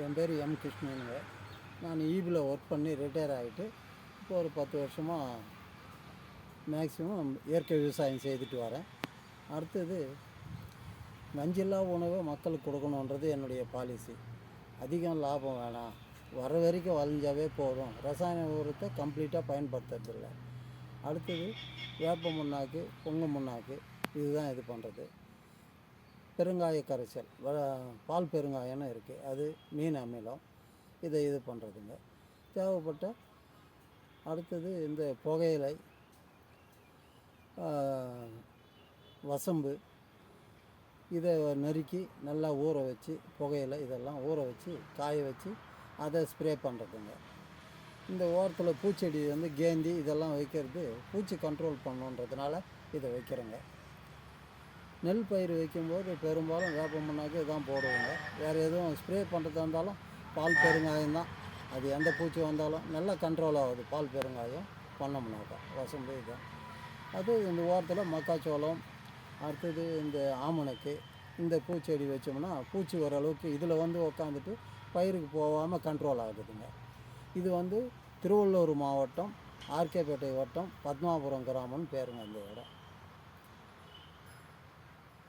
என் பேர் எம் கிருஷ்ணனுங்க. நான் ஈபியில் ஒர்க் பண்ணி ரிட்டையர் ஆகிட்டு இப்போ ஒரு பத்து வருஷமாக மேக்ஸிமம் இயற்கை விவசாயம் செய்துட்டு வரேன். அடுத்தது நஞ்சில்லா உணவை மக்களுக்கு கொடுக்கணுன்றது என்னுடைய பாலிசி அதிகம் லாபம் வேணாம். வர வரைக்கும் வளைஞ்சாவே போதும். ரசாயன உரத்தை கம்ப்ளீட்டாக பயன்படுத்துறதில்லை. அடுத்தது வேப்ப முன்னாக்கு பொங்க முன்னாக்கு இதுதான் இது பண்ணுறது பெருங்காய கரைசல் வ- பால் பெருங்காயம்னு இருக்குது அது மீன் அமிலம். இதை இது பண்ணுறதுங்க தேவைப்பட்ட அடுத்தது இந்த புகையிலை வசம்பு இதை நறுக்கி நல்லா ஊற வச்சு புகையில இதெல்லாம் ஊற வச்சு காய வச்சு அதை ஸ்ப்ரே பண்ணுறதுங்க இந்த ஓரத்தில் பூச்செடி வந்து கேந்தி இதெல்லாம் வைக்கிறது பூச்சி கண்ட்ரோல் பண்ணுன்றதுனால இதை வைக்கிறேங்க. நெல் பயிர் வைக்கும்போது பெரும்பாலும் வேப்ப மண்ணாக்கு தான் போடுவோங்க. வேறு எதுவும் ஸ்ப்ரே பண்ணுறதா இருந்தாலும் பால் பெருங்காயம் தான். அது எந்த பூச்சி வந்தாலும் நல்லா கண்ட்ரோல் ஆகுது. பால் பெருங்காயம் பண்ணோம்னாக்கா. வசம்பு இதுதான் அது இந்த ஓரத்தில் மக்காச்சோளம் அடுத்தது இந்த ஆமணக்கு இந்த பூச்செடி வச்சோம்னா பூச்சி ஓரளவுக்கு இதில் வந்து உக்காந்துட்டு பயிருக்கு போகாமல் கண்ட்ரோல் ஆகுதுங்க. இது வந்து திருவள்ளூர் மாவட்டம் ஆர்கேபேட்டை வட்டம் பத்மாபுரம் கிராமம்னு பேருங்க இந்த இடம்.